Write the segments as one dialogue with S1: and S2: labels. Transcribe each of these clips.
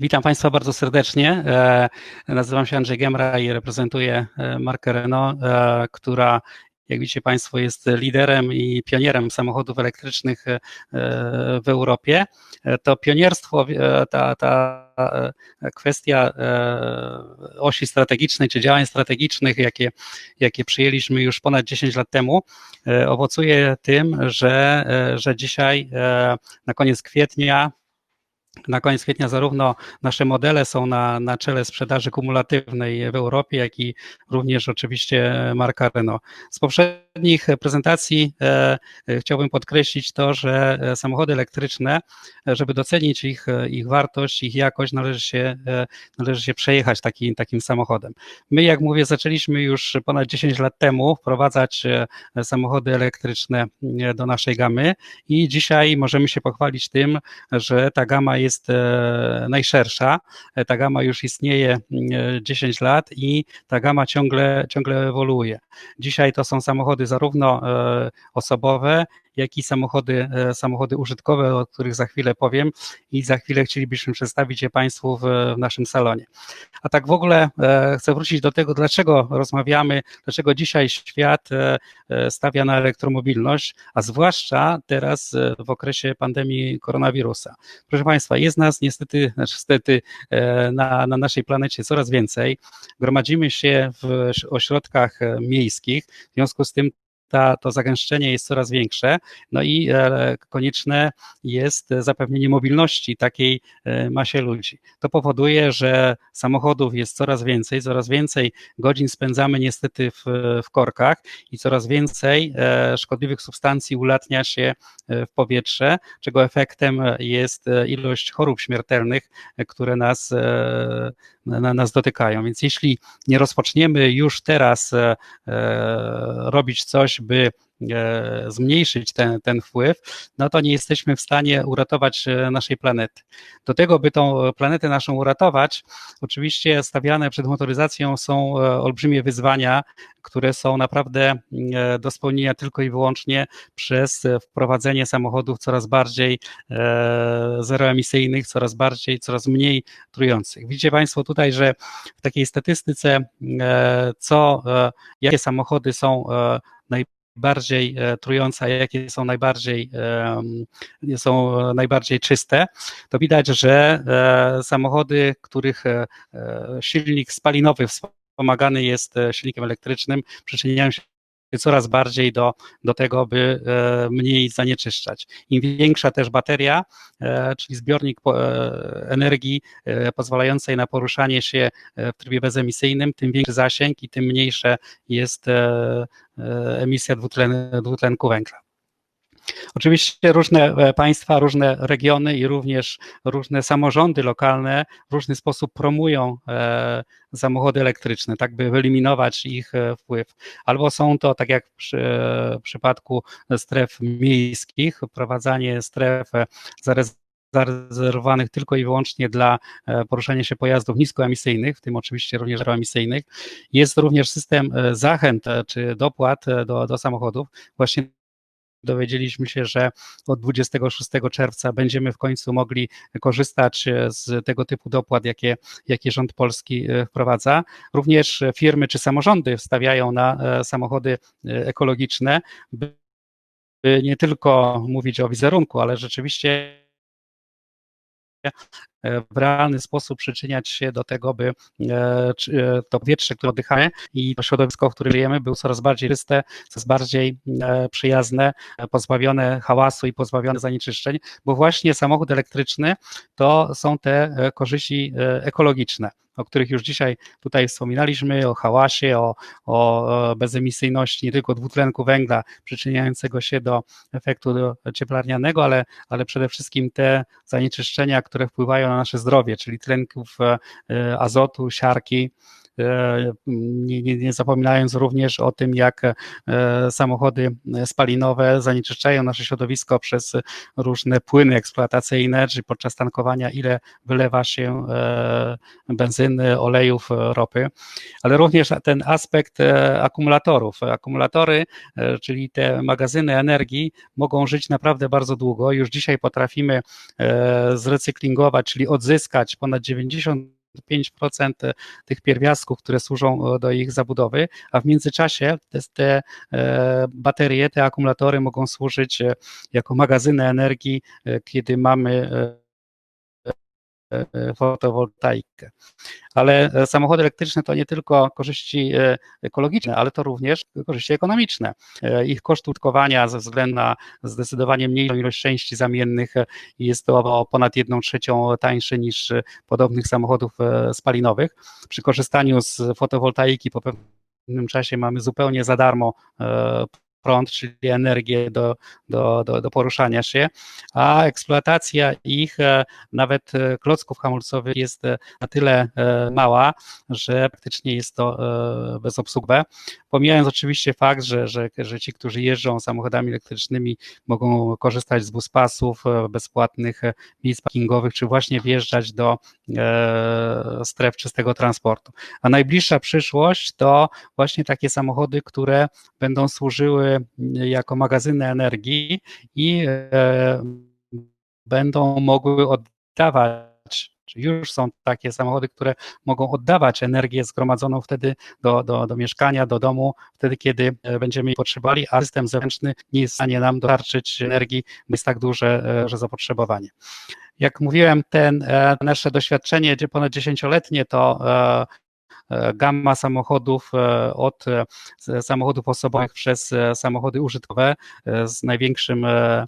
S1: Witam Państwa bardzo serdecznie. E, nazywam się Andrzej Gemra i reprezentuję e, markę Renault, e, która jak widzicie Państwo, jest liderem i pionierem samochodów elektrycznych w Europie. To pionierstwo, ta, ta kwestia osi strategicznej czy działań strategicznych, jakie, jakie przyjęliśmy już ponad 10 lat temu, owocuje tym, że, że dzisiaj na koniec kwietnia na koniec kwietnia zarówno nasze modele są na, na czele sprzedaży kumulatywnej w Europie, jak i również oczywiście marka Renault. Z poprzednich prezentacji e, e chciałbym podkreślić to, że samochody elektryczne, żeby docenić ich, ich wartość, ich jakość, należy się, e, należy się przejechać taki, takim samochodem. My, jak mówię, zaczęliśmy już ponad 10 lat temu wprowadzać e, samochody elektryczne do naszej gamy i dzisiaj możemy się pochwalić tym, że ta gama jest e, najszersza. E, ta gama już istnieje 10 lat i ta gama ciągle, ciągle ewoluuje. Dzisiaj to są samochody zarówno e, osobowe, jak i samochody, e, samochody użytkowe, o których za chwilę powiem i za chwilę chcielibyśmy przedstawić je Państwu w, w naszym salonie. A tak w ogóle e, chcę wrócić do tego, dlaczego rozmawiamy, dlaczego dzisiaj świat stawia na elektromobilność, a zwłaszcza teraz w okresie pandemii koronawirusa. Proszę Państwa, jest nas niestety, znaczy niestety na, na naszej planecie coraz więcej. Gromadzimy się w ośrodkach miejskich, w związku z tym ta, to zagęszczenie jest coraz większe, no i e, konieczne jest zapewnienie mobilności takiej e, masie ludzi. To powoduje, że samochodów jest coraz więcej, coraz więcej godzin spędzamy niestety w, w korkach i coraz więcej e, szkodliwych substancji ulatnia się w powietrze, czego efektem jest ilość chorób śmiertelnych, które nas, na nas dotykają. Więc jeśli nie rozpoczniemy już teraz robić coś, by e, zmniejszyć ten, ten wpływ, no to nie jesteśmy w stanie uratować e, naszej planety. Do tego, by tą planetę naszą uratować, oczywiście stawiane przed motoryzacją są e, olbrzymie wyzwania, które są naprawdę do spełnienia tylko i wyłącznie przez wprowadzenie samochodów coraz bardziej zeroemisyjnych, coraz bardziej, coraz mniej trujących. Widzicie Państwo tutaj, że w takiej statystyce, co, jakie samochody są najbardziej e, trujące, jakie są najbardziej, są najbardziej czyste, to widać, że e, samochody, których e, silnik spalinowy wspomagany jest silnikiem elektrycznym, przyczyniają się coraz bardziej do, do tego, by e, mniej zanieczyszczać. Im większa też bateria, e, czyli zbiornik e, energii pozwalającej na poruszanie się w trybie bezemisyjnym, tym większy zasięg i tym mniejsze jest emisja dwutlenku węgla. Oczywiście różne e, państwa, różne regiony i również różne samorządy lokalne w różny sposób promują e, samochody elektryczne, tak by wyeliminować ich e, wpływ. Albo są to, tak jak w przypadku stref miejskich, wprowadzanie stref zarezerwowanych tylko i wyłącznie dla poruszania się pojazdów niskoemisyjnych, w tym oczywiście również zeroemisyjnych. Jest również system zachęt czy dopłat do, do samochodów właśnie dowiedzieliśmy się, że od 26 czerwca będziemy w końcu mogli korzystać z tego typu dopłat, jakie, jakie rząd polski e, wprowadza. Również firmy czy samorządy wstawiają na e, samochody e, ekologiczne, by nie tylko mówić o wizerunku, ale rzeczywiście w realny sposób przyczyniać się do tego, by e, e, to powietrze, które oddychamy i to środowisko, w którym żyjemy, było coraz bardziej czyste, coraz bardziej e, przyjazne, pozbawione hałasu i pozbawione zanieczyszczeń, bo właśnie samochód elektryczny to są te korzyści ekologiczne o których już dzisiaj tutaj wspominaliśmy, o hałasie, o, o bezemisyjności nie tylko dwutlenku węgla przyczyniającego się do efektu cieplarnianego, ale, ale przede wszystkim te zanieczyszczenia, które wpływają na nasze zdrowie, czyli tlenków e, azotu, siarki, nie, nie, nie zapominając również o tym, jak samochody spalinowe zanieczyszczają nasze środowisko przez różne płyny eksploatacyjne, czyli podczas tankowania, ile wylewa się benzyny, olejów, ropy, ale również ten aspekt akumulatorów. Akumulatory, czyli te magazyny energii mogą żyć naprawdę bardzo długo. Już dzisiaj potrafimy zrecyklingować, czyli odzyskać ponad 90 5% tych pierwiastków, które służą do ich zabudowy, a w międzyczasie te, te, baterie, te akumulatory mogą służyć jako magazyny energii, kiedy mamy fotowoltaikę. Ale e, samochody elektryczne to nie tylko korzyści e, ekologiczne, ale to również korzyści ekonomiczne. E, ich koszt użytkowania ze względu na zdecydowanie mniejszą ilość części zamiennych jest to o ponad 1 trzecią tańszy niż podobnych samochodów spalinowych. Przy korzystaniu z fotowoltaiki po pewnym czasie mamy zupełnie za darmo prąd, czyli energię do, do, do, do poruszania się, a eksploatacja ich, e, nawet e, klocków hamulcowych jest e, na tyle mała, że praktycznie jest to bezobsługowe. Pomijając oczywiście fakt, że, że, że ci, którzy jeżdżą samochodami elektrycznymi mogą korzystać z buspasów, bezpłatnych miejsc parkingowych, czy właśnie wjeżdżać do stref czystego transportu. A najbliższa przyszłość to właśnie takie samochody, które będą służyły jako magazyny energii i e, będą mogły oddawać już są takie samochody, które mogą oddawać energię zgromadzoną wtedy do, do, do mieszkania, do domu, wtedy, kiedy e, będziemy jej potrzebowali, a system zewnętrzny nie jest w stanie nam dostarczyć energii, bo jest tak duże e, że zapotrzebowanie. Jak mówiłem, ten nasze doświadczenie ponad dziesięcioletnie to gamma samochodów e, od e, samochodów osobowych przez samochody użytkowe z największym E,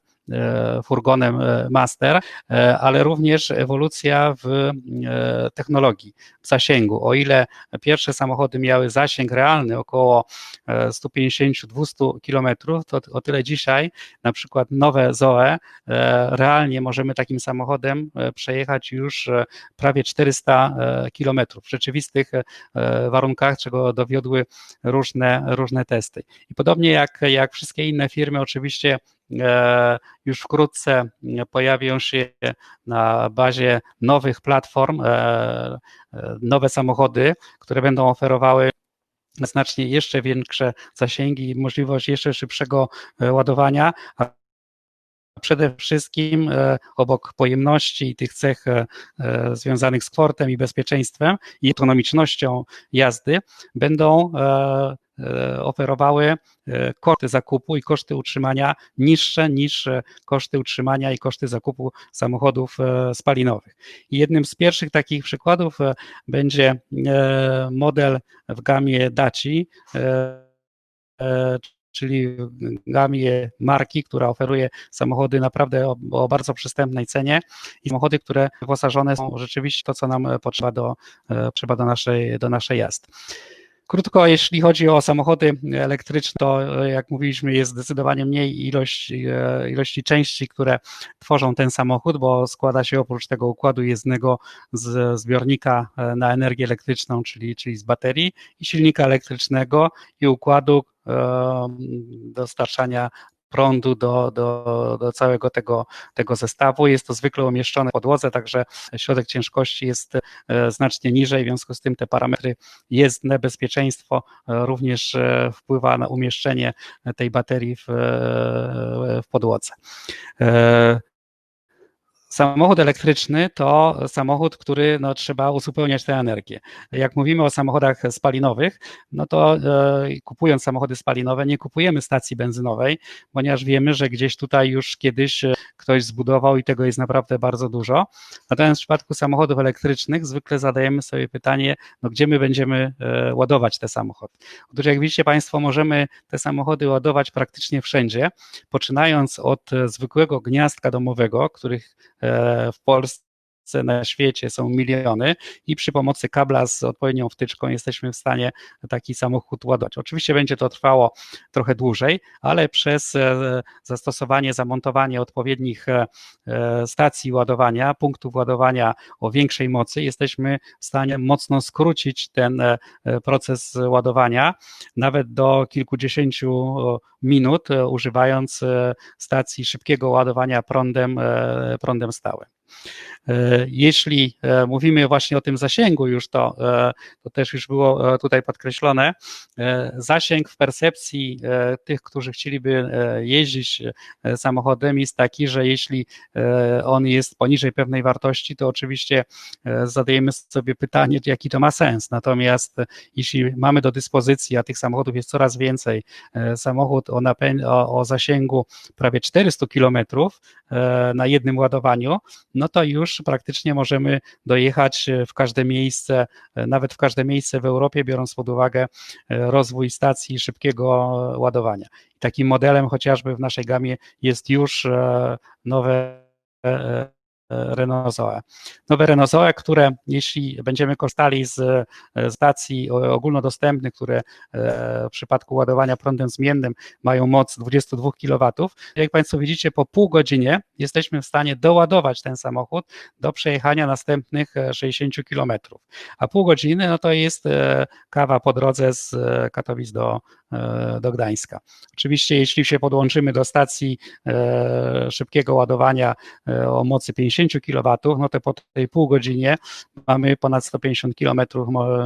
S1: furgonem e, Master, e, ale również ewolucja w technologii, w zasięgu. O ile pierwsze samochody miały zasięg realny około 150-200 km, to o tyle dzisiaj na przykład nowe Zoe realnie możemy takim samochodem przejechać już prawie 400 km w rzeczywistych warunkach, czego dowiodły różne, różne testy. I podobnie jak, jak wszystkie inne firmy, oczywiście E, już wkrótce pojawią się na bazie nowych platform e, e, nowe samochody, które będą oferowały znacznie jeszcze większe zasięgi i możliwość jeszcze szybszego ładowania, przede wszystkim obok pojemności i tych cech związanych z sportem i bezpieczeństwem i ekonomicznością jazdy będą E, oferowały e, koszty zakupu i koszty utrzymania niższe niż e, koszty utrzymania i koszty zakupu samochodów spalinowych. I jednym z pierwszych takich przykładów będzie model w gamie Daci, czyli gamie marki, która oferuje samochody naprawdę o, o, bardzo przystępnej cenie i samochody, które wyposażone są rzeczywiście to, co nam potrzeba do, potrzeba do, naszej, do naszej jazdy. Krótko, jeśli chodzi o samochody elektryczne, to jak mówiliśmy, jest zdecydowanie mniej e, ilości części, które tworzą ten samochód, bo składa się oprócz tego układu jezdnego z zbiornika e, na energię elektryczną, czyli, czyli z baterii i silnika elektrycznego i układu e, dostarczania prądu do, do, do całego tego, tego zestawu. Jest to zwykle umieszczone w podłodze, także środek ciężkości jest e, znacznie niżej, w związku z tym te parametry jezdne, bezpieczeństwo e, również e, wpływa na umieszczenie tej baterii w, w podłodze. Samochód elektryczny to samochód, który no, trzeba uzupełniać tę energię. Jak mówimy o samochodach spalinowych, no to e, kupując samochody spalinowe, nie kupujemy stacji benzynowej, ponieważ wiemy, że gdzieś tutaj już kiedyś e, ktoś zbudował i tego jest naprawdę bardzo dużo. Natomiast w przypadku samochodów elektrycznych zwykle zadajemy sobie pytanie, no gdzie my będziemy e, ładować te samochody. Otóż jak widzicie Państwo, możemy te samochody ładować praktycznie wszędzie, poczynając od e, zwykłego gniazdka domowego, których w Polsce na świecie są miliony i przy pomocy kabla z odpowiednią wtyczką jesteśmy w stanie taki samochód ładować. Oczywiście będzie to trwało trochę dłużej, ale przez e, zastosowanie, zamontowanie odpowiednich e, stacji ładowania, punktów ładowania o większej mocy, jesteśmy w stanie mocno skrócić ten e, proces ładowania, nawet do kilkudziesięciu minut, używając stacji szybkiego ładowania prądem, prądem stałym. E, jeśli e, mówimy właśnie o tym zasięgu, już to, e, to też już było tutaj podkreślone, zasięg w percepcji tych, którzy chcieliby jeździć samochodem jest taki, że jeśli on jest poniżej pewnej wartości, to oczywiście zadajemy sobie pytanie, jaki to ma sens. Natomiast jeśli mamy do dyspozycji, a tych samochodów jest coraz więcej, samochód o, o, o zasięgu prawie 400 kilometrów na jednym ładowaniu, no to już praktycznie możemy dojechać w każde miejsce, nawet w każde miejsce w Europie, biorąc pod uwagę e, rozwój stacji szybkiego ładowania. Takim modelem chociażby w naszej gamie jest już e, nowe e, Renault Zoe. Nowe Renault Zoe, które jeśli będziemy korzystali z stacji ogólnodostępnych, które w przypadku ładowania prądem zmiennym mają moc 22 kW, jak Państwo widzicie, po pół godzinie jesteśmy w stanie doładować ten samochód do przejechania następnych 60 km. A pół godziny no to jest e, kawa po drodze z e, Katowic do, e, do Gdańska. Oczywiście, jeśli się podłączymy do stacji szybkiego ładowania o mocy 50 kW, no to po tej pół godzinie mamy ponad 150 km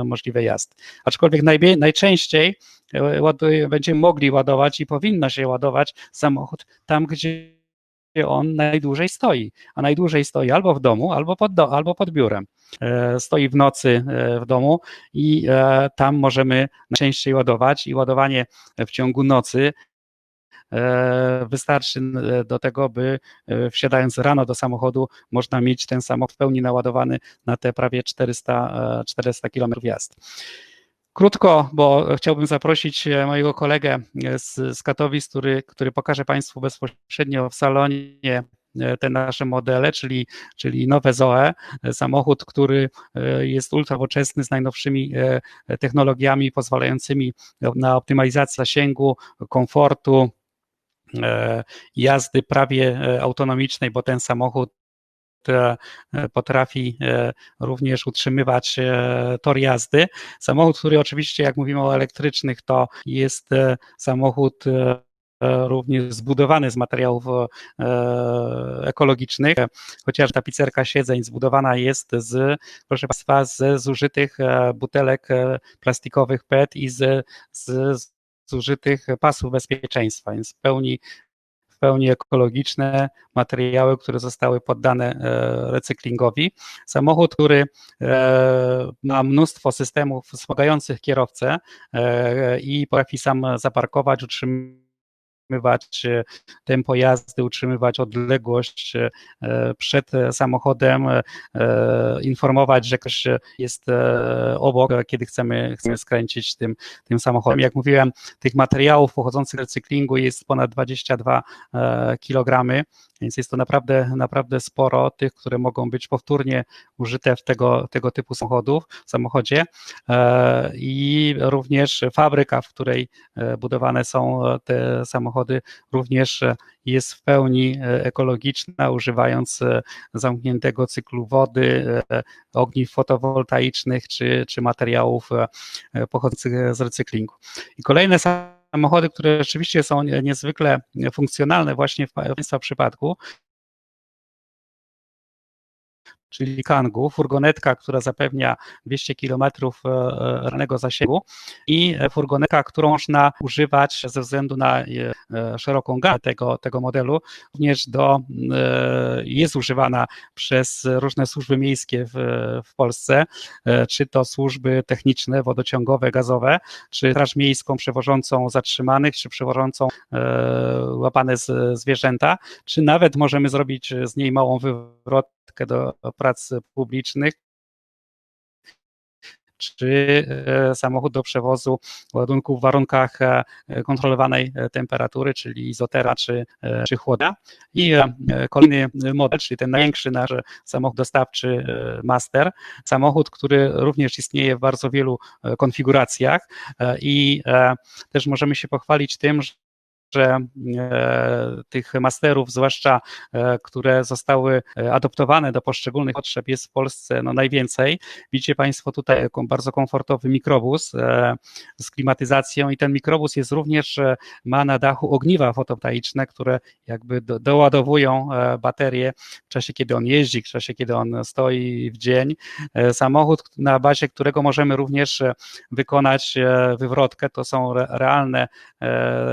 S1: możliwej jazdy. Aczkolwiek najczęściej będziemy mogli ładować i powinno się ładować samochód tam, gdzie on najdłużej stoi, a najdłużej stoi albo w domu, albo pod, do, albo pod biurem. E, stoi w nocy e, w domu i e, tam możemy najczęściej ładować i ładowanie w ciągu nocy wystarczy do tego, by wsiadając rano do samochodu, można mieć ten samochód w pełni naładowany na te prawie 400, 400 km jazd. Krótko, bo chciałbym zaprosić e, mojego kolegę e, z, z Katowic, który, który pokaże Państwu bezpośrednio w salonie e, te nasze modele, czyli, czyli nowe ZOE, samochód, który jest ultrawoczesny z najnowszymi technologiami pozwalającymi na optymalizację zasięgu, komfortu, jazdy prawie autonomicznej, bo ten samochód E, potrafi e, również utrzymywać e, tor jazdy. Samochód, który oczywiście, jak mówimy o elektrycznych, to jest samochód również zbudowany z materiałów ekologicznych, chociaż tapicerka siedzeń zbudowana jest z, proszę Państwa, z zużytych butelek plastikowych PET i z, z zużytych pasów bezpieczeństwa, więc w pełni w pełni ekologiczne materiały, które zostały poddane e, recyklingowi. Samochód, który e, ma mnóstwo systemów wspomagających kierowcę e, i potrafi sam zaparkować, utrzymywać utrzymywać tempo jazdy, utrzymywać odległość e, przed samochodem, e, informować, że ktoś jest e, obok, kiedy chcemy, chcemy skręcić tym, tym samochodem. Jak mówiłem, tych materiałów pochodzących z recyklingu jest ponad 22 kg, więc jest to naprawdę, naprawdę sporo tych, które mogą być powtórnie użyte w tego, tego typu samochodów, samochodzie i również fabryka, w której budowane są te samochody, samochody również e, jest w pełni e, ekologiczna, używając e, zamkniętego cyklu wody, ogniw fotowoltaicznych czy, czy materiałów pochodzących z recyklingu. I kolejne samochody, które rzeczywiście są niezwykle funkcjonalne właśnie w Państwa przypadku, czyli Kangu, furgonetka, która zapewnia 200 km e, e, ranego zasięgu i furgonetka, którą można używać ze względu na e, szeroką gamę tego, tego modelu, również do, jest używana przez różne służby miejskie w, w Polsce, czy to służby techniczne, wodociągowe, gazowe, czy Straż Miejską przewożącą zatrzymanych, czy przewożącą łapane zwierzęta, czy nawet możemy zrobić z niej małą wywrotkę do prac publicznych, czy samochód do przewozu ładunków w warunkach kontrolowanej temperatury, czyli izotera czy, czy chłoda. I kolejny model, czyli ten największy nasz samochód dostawczy Master, samochód, który również istnieje w bardzo wielu konfiguracjach i też możemy się pochwalić tym, e, tych masterów, zwłaszcza e, które zostały e, adoptowane do poszczególnych potrzeb, jest w Polsce no, najwięcej. Widzicie Państwo tutaj bardzo komfortowy mikrobus z klimatyzacją i ten mikrobus jest również, ma na dachu ogniwa fotowoltaiczne, które jakby do, doładowują baterie w czasie, kiedy on jeździ, w czasie, kiedy on stoi w dzień. Samochód, na bazie którego możemy również wykonać wywrotkę, to są realne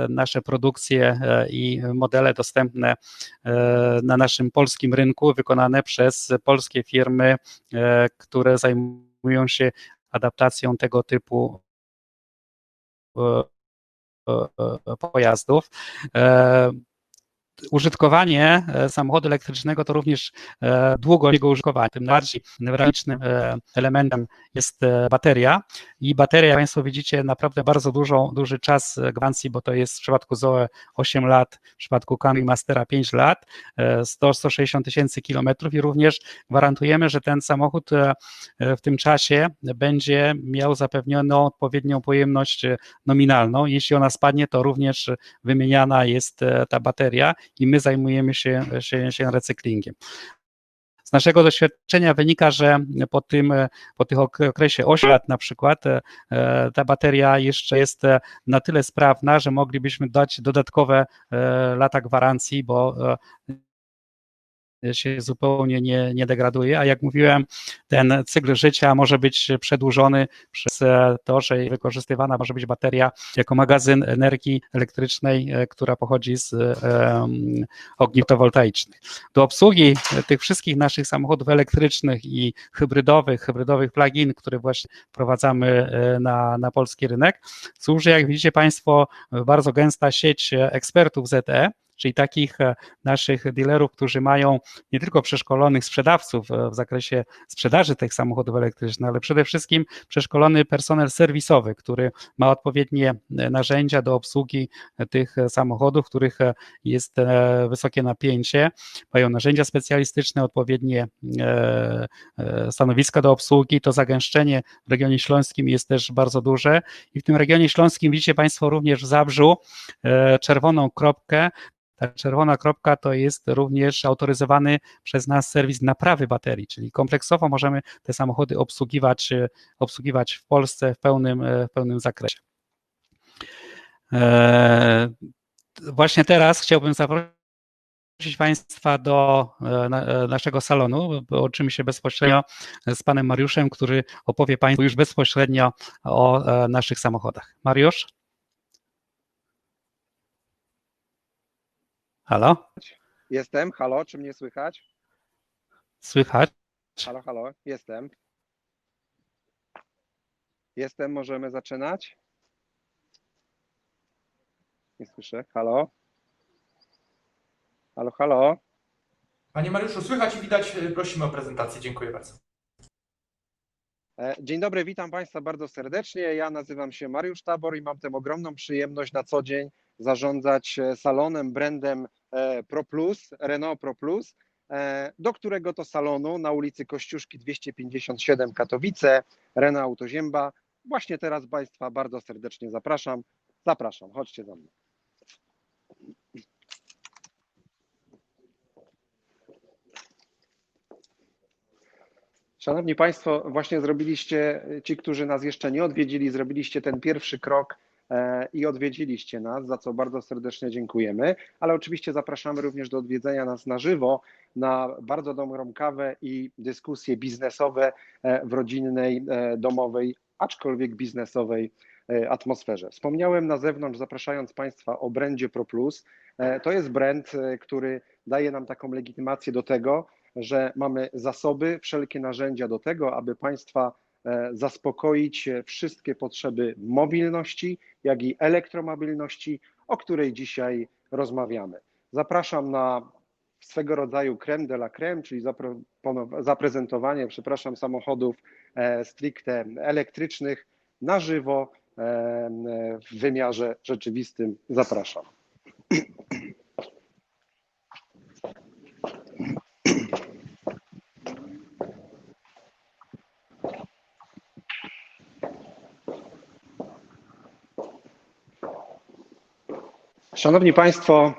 S1: nasze produkty, produkcje e, i modele dostępne e, na naszym polskim rynku, wykonane przez polskie firmy, e, które zajmują się adaptacją tego typu pojazdów użytkowanie e, samochodu elektrycznego to również e, długość jego użytkowania. Tym bardziej newralgicznym e, elementem jest bateria i bateria, jak Państwo widzicie, naprawdę bardzo dużo, duży czas gwarancji, bo to jest w przypadku Zoe 8 lat, w przypadku Camry Mastera 5 lat, 100-160 tysięcy kilometrów i również gwarantujemy, że ten samochód w tym czasie będzie miał zapewnioną odpowiednią pojemność nominalną. Jeśli ona spadnie, to również wymieniana jest ta bateria i my zajmujemy się, się, się recyklingiem. Z naszego doświadczenia wynika, że po tym, po tych okresie 8 lat na przykład, e, ta bateria jeszcze jest na tyle sprawna, że moglibyśmy dać dodatkowe e, lata gwarancji, bo e, się zupełnie nie, nie degraduje, a jak mówiłem, ten cykl życia może być przedłużony przez to, że wykorzystywana może być bateria jako magazyn energii elektrycznej, e, która pochodzi z um, ogniw fotowoltaicznych. Do obsługi tych wszystkich naszych samochodów elektrycznych i hybrydowych, hybrydowych plug-in, które właśnie wprowadzamy e, na, na polski rynek, służy, jak widzicie Państwo, bardzo gęsta sieć ekspertów ZE, czyli takich e, naszych dealerów, którzy mają nie tylko przeszkolonych sprzedawców e, w zakresie sprzedaży tych samochodów elektrycznych, ale przede wszystkim przeszkolony personel serwisowy, który ma odpowiednie e, narzędzia do obsługi tych samochodów, w których jest wysokie napięcie, mają narzędzia specjalistyczne, odpowiednie stanowiska do obsługi. To zagęszczenie w regionie śląskim jest też bardzo duże. I w tym regionie śląskim widzicie Państwo również w Zabrzu czerwoną kropkę, czerwona kropka to jest również autoryzowany przez nas serwis naprawy baterii, czyli kompleksowo możemy te samochody obsługiwać, obsługiwać w Polsce w pełnym, w pełnym zakresie. Eee, właśnie teraz chciałbym zaprosić Państwa do e, naszego salonu. Łączymy się bezpośrednio z panem Mariuszem, który opowie Państwu już bezpośrednio o e, naszych samochodach. Mariusz? Halo?
S2: Jestem, halo, czy mnie słychać?
S1: Słychać?
S2: Halo, halo, jestem. Jestem, możemy zaczynać? Nie słyszę, halo? Halo, halo?
S3: Panie Mariuszu, słychać i widać. Prosimy o prezentację. Dziękuję bardzo.
S2: E, dzień dobry, witam Państwa bardzo serdecznie. Ja nazywam się Mariusz Tabor i mam tę ogromną przyjemność na co dzień zarządzać e, salonem, brandem e, Pro Plus, Renault Pro Plus, do którego to salonu na ulicy Kościuszki 257 Katowice, Renault Autozięba. Właśnie teraz Państwa bardzo serdecznie zapraszam. Zapraszam, chodźcie za mną. Szanowni Państwo, właśnie zrobiliście, ci, którzy nas jeszcze nie odwiedzili, zrobiliście ten pierwszy krok e, i odwiedziliście nas, za co bardzo serdecznie dziękujemy, ale oczywiście zapraszamy również do odwiedzenia nas na żywo, na bardzo dobrą kawę i dyskusje biznesowe e, w rodzinnej, e, domowej, aczkolwiek biznesowej atmosferze. Wspomniałem na zewnątrz, zapraszając Państwa o brandzie ProPlus. To jest brand, który daje nam taką legitymację do tego, że mamy zasoby, wszelkie narzędzia do tego, aby państwa e, zaspokoić wszystkie potrzeby mobilności, jak i elektromobilności, o której dzisiaj rozmawiamy. Zapraszam na swego rodzaju creme de la creme, czyli zaprezentowanie, przepraszam, samochodów e, stricte elektrycznych na żywo e, e, w wymiarze rzeczywistym. Zapraszam. Szanowni Państwo,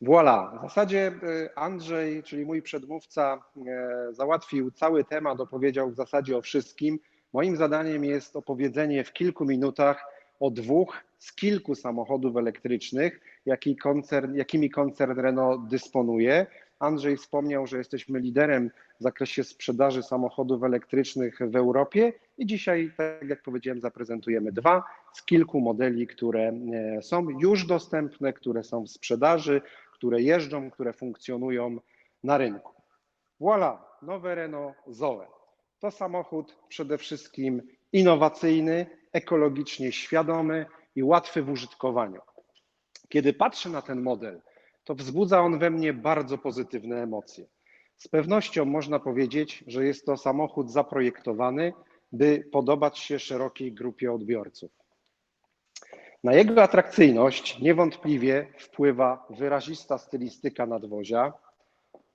S2: voilà. W zasadzie y, Andrzej, czyli mój przedmówca, e, załatwił cały temat, opowiedział w zasadzie o wszystkim. Moim zadaniem jest opowiedzenie w kilku minutach o dwóch z kilku samochodów elektrycznych, jaki koncern, jakimi koncern Renault dysponuje. Andrzej wspomniał, że jesteśmy liderem w zakresie sprzedaży samochodów elektrycznych w Europie i dzisiaj, tak jak powiedziałem, zaprezentujemy dwa z kilku modeli, które e, są już dostępne, które są w sprzedaży, które jeżdżą, które funkcjonują na rynku. Voilà, nowe Renault Zoe. To samochód przede wszystkim innowacyjny, ekologicznie świadomy i łatwy w użytkowaniu. Kiedy patrzę na ten model, to wzbudza on we mnie bardzo pozytywne emocje. Z pewnością można powiedzieć, że jest to samochód zaprojektowany, by podobać się szerokiej grupie odbiorców. Na jego atrakcyjność niewątpliwie wpływa wyrazista stylistyka nadwozia.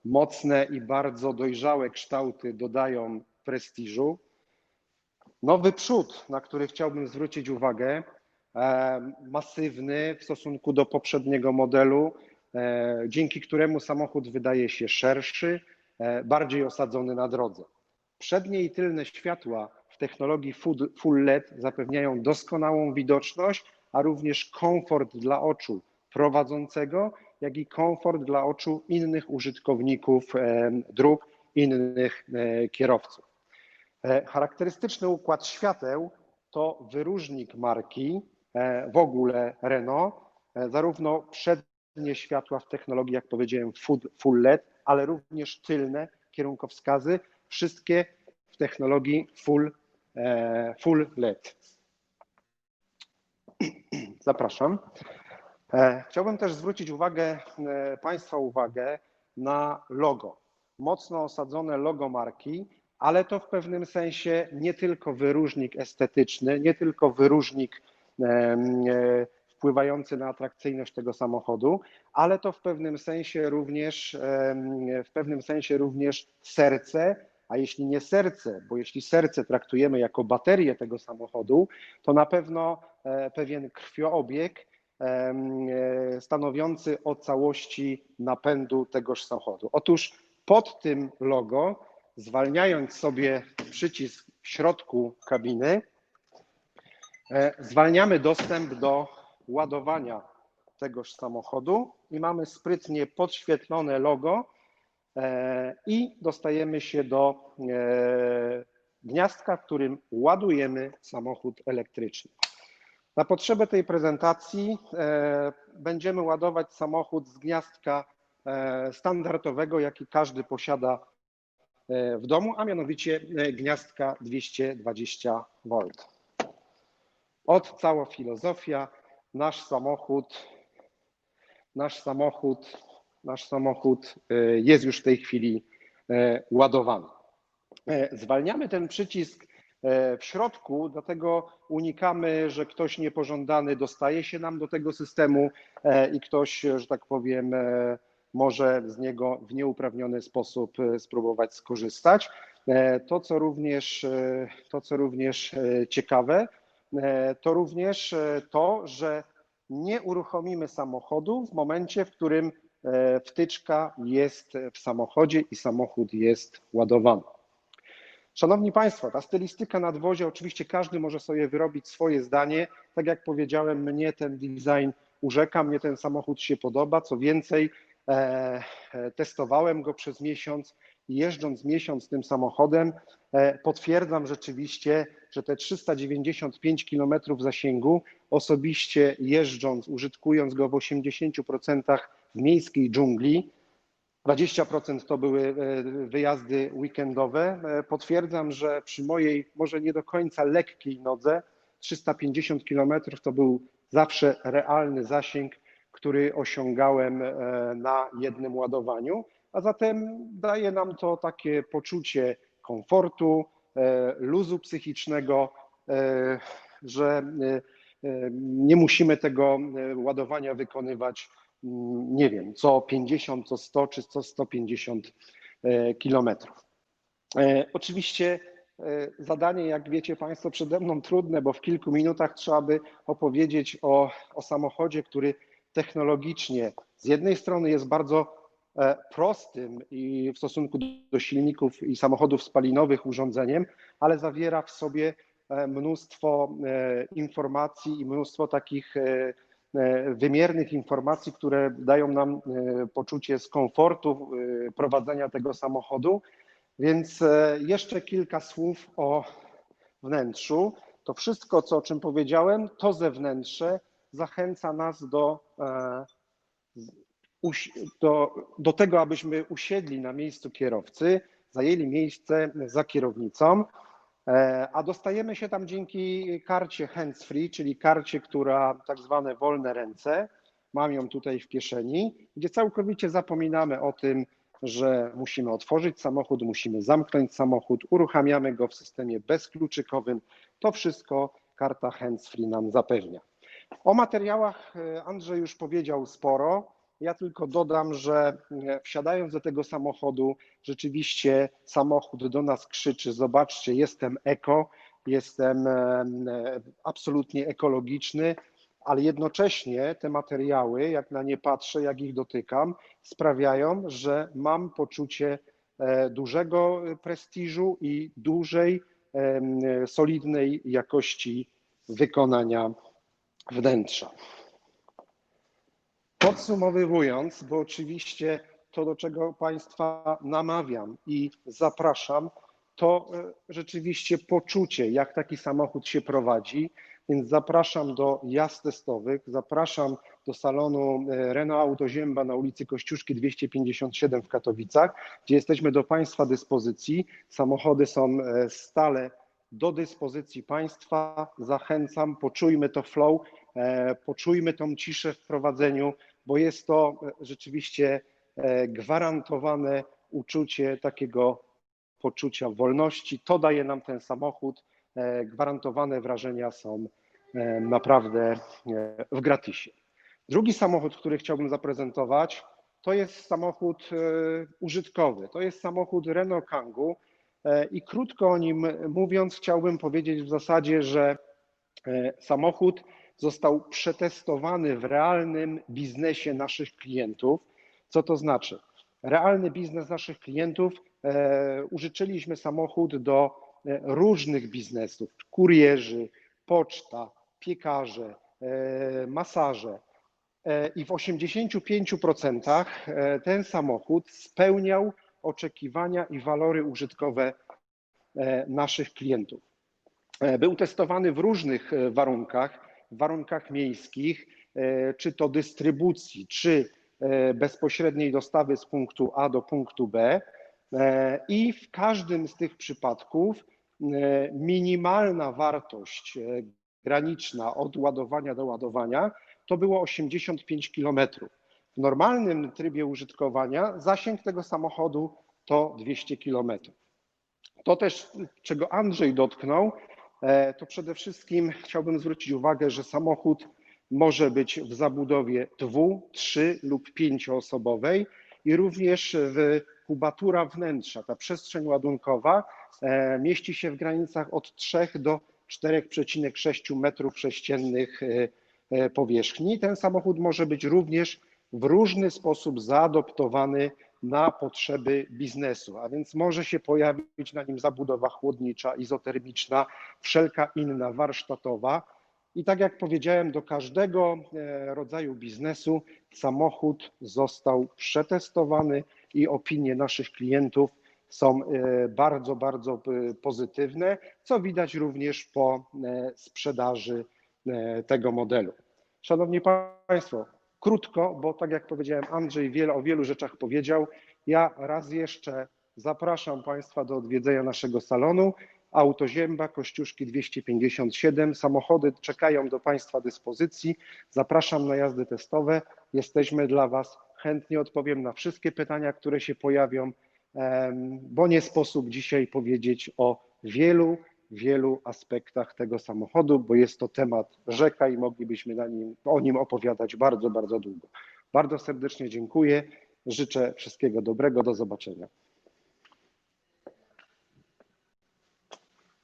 S2: Mocne i bardzo dojrzałe kształty dodają prestiżu. Nowy przód, na który chciałbym zwrócić uwagę, e, masywny w stosunku do poprzedniego modelu, dzięki któremu samochód wydaje się szerszy, e, bardziej osadzony na drodze. Przednie i tylne światła w technologii Full LED zapewniają doskonałą widoczność, a również komfort dla oczu prowadzącego, jak i komfort dla oczu innych użytkowników dróg, innych kierowców. Charakterystyczny układ świateł to wyróżnik marki, w ogóle Renault, zarówno przednie światła w technologii, jak powiedziałem, Full LED, ale również tylne kierunkowskazy, wszystkie w technologii Full, full LED. Zapraszam. Chciałbym też zwrócić uwagę, Państwa uwagę na logo. Mocno osadzone logo marki, ale to w pewnym sensie nie tylko wyróżnik estetyczny, nie tylko wyróżnik wpływający na atrakcyjność tego samochodu, ale to w pewnym sensie również w pewnym sensie również serce, a jeśli nie serce, bo jeśli serce traktujemy jako baterię tego samochodu, to na pewno pewien krwioobieg stanowiący o całości napędu tegoż samochodu. Otóż pod tym logo, zwalniając sobie przycisk w środku kabiny, zwalniamy dostęp do ładowania tegoż samochodu i mamy sprytnie podświetlone logo i dostajemy się do gniazdka, w którym ładujemy samochód elektryczny. Na potrzebę tej prezentacji będziemy ładować samochód z gniazdka standardowego, jaki każdy posiada w domu, a mianowicie gniazdka 220 V. Od cała filozofia, nasz samochód, nasz samochód, nasz samochód jest już w tej chwili ładowany. Zwalniamy ten przycisk w środku, dlatego unikamy, że ktoś niepożądany dostaje się nam do tego systemu i ktoś, że tak powiem, może z niego w nieuprawniony sposób spróbować skorzystać. To, co również, to, co również ciekawe, to również to, że nie uruchomimy samochodu w momencie, w którym wtyczka jest w samochodzie i samochód jest ładowany. Szanowni Państwo, ta stylistyka nadwozia, oczywiście każdy może sobie wyrobić swoje zdanie. Tak jak powiedziałem, mnie ten design urzeka, mnie ten samochód się podoba. Co więcej, testowałem go przez miesiąc jeżdżąc miesiąc tym samochodem, potwierdzam rzeczywiście, że te 395 km zasięgu, osobiście jeżdżąc, użytkując go w 80% w miejskiej dżungli, 20% to były wyjazdy weekendowe. Potwierdzam, że przy mojej może nie do końca lekkiej nodze 350 km to był zawsze realny zasięg, który osiągałem e, na jednym ładowaniu, a zatem daje nam to takie poczucie komfortu, e, luzu psychicznego, e, że nie musimy tego ładowania wykonywać, nie wiem, co 50, co 100 czy co 150 kilometrów. Oczywiście zadanie, jak wiecie Państwo, przede mną trudne, bo w kilku minutach trzeba by opowiedzieć o, o samochodzie, który technologicznie z jednej strony jest bardzo e, prostym i w stosunku do silników i samochodów spalinowych urządzeniem, ale zawiera w sobie e, mnóstwo e, informacji i mnóstwo takich wymiernych informacji, które dają nam poczucie skomfortu prowadzenia tego samochodu. Więc jeszcze kilka słów o wnętrzu. To wszystko, co o czym powiedziałem, to zewnętrze zachęca nas do, e, do, do tego, abyśmy usiedli na miejscu kierowcy, zajęli miejsce za kierownicą, e, a dostajemy się tam dzięki karcie hands-free, czyli karcie, która tak zwane wolne ręce, mam ją tutaj w kieszeni, gdzie całkowicie zapominamy o tym, że musimy otworzyć samochód, musimy zamknąć samochód, uruchamiamy go w systemie bezkluczykowym. To wszystko karta hands-free nam zapewnia. O materiałach e, Andrzej już powiedział sporo. Ja tylko dodam, że e, wsiadając do tego samochodu, rzeczywiście samochód do nas krzyczy: Zobaczcie, jestem eko, jestem e, absolutnie ekologiczny, ale jednocześnie te materiały, jak na nie patrzę, jak ich dotykam, sprawiają, że mam poczucie dużego prestiżu i dużej, solidnej jakości wykonania wnętrza. Podsumowując, bo oczywiście to, do czego Państwa namawiam i zapraszam, to e, rzeczywiście poczucie, jak taki samochód się prowadzi. Więc zapraszam do jazd testowych, zapraszam do salonu e, Renault Auto Zięba na ulicy Kościuszki 257 w Katowicach, gdzie jesteśmy do Państwa dyspozycji. Samochody są e, stale do dyspozycji Państwa. Zachęcam, poczujmy to flow, poczujmy tą ciszę w prowadzeniu, bo jest to e, rzeczywiście e, gwarantowane uczucie takiego poczucia wolności. To daje nam ten samochód. Gwarantowane wrażenia są naprawdę w gratisie. Drugi samochód, który chciałbym zaprezentować, to jest samochód użytkowy. To jest samochód Renault Kangoo E, I krótko o nim mówiąc, chciałbym powiedzieć w zasadzie, że e, samochód został przetestowany w realnym biznesie naszych klientów. Co to znaczy? Realny biznes naszych klientów e, użyczyliśmy samochód do różnych biznesów: kurierzy, poczta, piekarze, masaże. I w 85% ten samochód spełniał oczekiwania i walory użytkowe e, naszych klientów. E, był testowany w różnych e, warunkach, w warunkach miejskich, czy to dystrybucji, czy bezpośredniej dostawy z punktu A do punktu B. I w każdym z tych przypadków minimalna wartość graniczna od ładowania do ładowania to było 85 kilometrów. W normalnym trybie użytkowania zasięg tego samochodu to 200 km. To też, czego Andrzej dotknął, e, to przede wszystkim chciałbym zwrócić uwagę, że samochód może być w zabudowie dwu, trzy lub pięcioosobowej i również w kubatura wnętrza, ta przestrzeń ładunkowa e, mieści się w granicach od 3 do 4,6 metrów sześciennych e, powierzchni. Ten samochód może być również w różny sposób zaadoptowany na potrzeby biznesu, a więc może się pojawić na nim zabudowa chłodnicza, izotermiczna, wszelka inna warsztatowa. I tak jak powiedziałem, do każdego e, rodzaju biznesu samochód został przetestowany i opinie naszych klientów są e, bardzo, bardzo e, pozytywne, co widać również po sprzedaży tego modelu. Szanowni Państwo, krótko, bo tak jak powiedziałem, Andrzej wiele, o wielu rzeczach powiedział. Ja raz jeszcze zapraszam Państwa do odwiedzenia naszego salonu, Auto Zięba, Kościuszki 257. Samochody czekają do Państwa dyspozycji. Zapraszam na jazdy testowe. Jesteśmy dla Was. Chętnie odpowiem na wszystkie pytania, które się pojawią, bo nie sposób dzisiaj powiedzieć o wielu, wielu aspektach tego samochodu, bo jest to temat rzeka i moglibyśmy na nim, o nim opowiadać bardzo, bardzo długo. Bardzo serdecznie dziękuję. Życzę wszystkiego dobrego. Do zobaczenia.